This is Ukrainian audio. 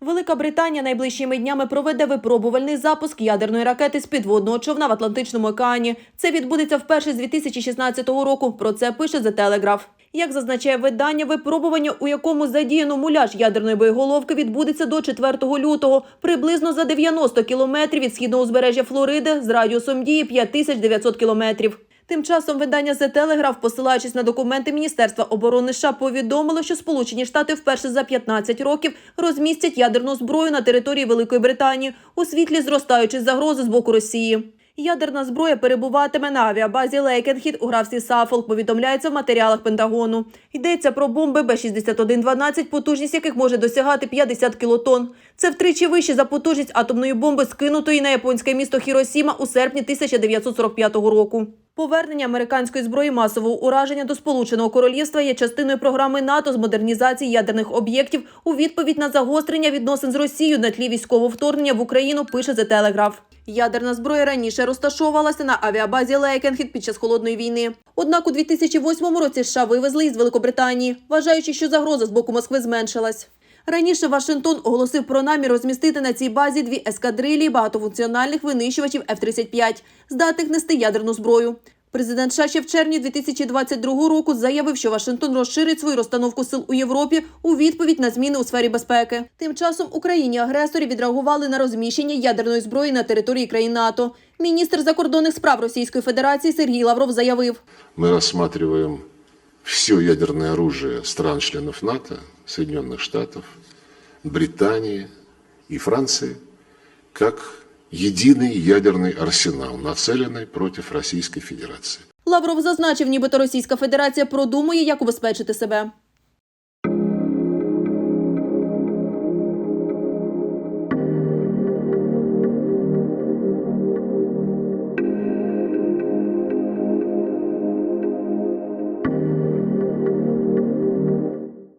Велика Британія найближчими днями проведе випробувальний запуск ядерної ракети з підводного човна в Атлантичному океані. Це відбудеться вперше з 2016 року. Про це пише The Telegraph. Як зазначає видання, випробування, у якому задіяно муляж ядерної боєголовки, відбудеться до 4 лютого, приблизно за 90 кілометрів від східного узбережжя Флориди з радіусом дії 5900 кілометрів. Тим часом видання The Telegraph, посилаючись на документи Міністерства оборони США, повідомило, що Сполучені Штати вперше за 15 років розмістять ядерну зброю на території Великої Британії у світлі зростаючої загрози з боку Росії. Ядерна зброя перебуватиме на авіабазі Лейкенхід у графстві Сафолк, повідомляється в матеріалах Пентагону. Йдеться про бомби Б-6112, потужність яких може досягати 50 кілотон. Це втричі вище за потужність атомної бомби, скинутої на японське місто Хіросіма у серпні 1945 року. Повернення американської зброї масового ураження до Сполученого Королівства є частиною програми НАТО з модернізації ядерних об'єктів у відповідь на загострення відносин з Росією на тлі військового вторгнення в Україну. Пише The Telegraph. Ядерна зброя раніше розташовувалася на авіабазі Лейкенхід під час холодної війни. Однак у 2008 році США вивезли із Великобританії, вважаючи, що загроза з боку Москви зменшилась. Раніше Вашингтон оголосив про намір розмістити на цій базі дві ескадрилі багатофункціональних винищувачів F-35, здатних нести ядерну зброю. Президент США ще в червні 2022 року заявив, що Вашингтон розширить свою розстановку сил у Європі у відповідь на зміни у сфері безпеки. Тим часом Україні агресорі відреагували на розміщення ядерної зброї на території країн НАТО. Міністр закордонних справ Російської Федерації Сергій Лавров заявив. Мы рассматриваем все ядерное оружие стран-членов НАТО, Соединенных Штатов, Британии и Франции как единый ядерный арсенал, нацеленный против Российской Федерации. Лавров зазначив, нібито Російська Федерація продумує, як убезпечити себе.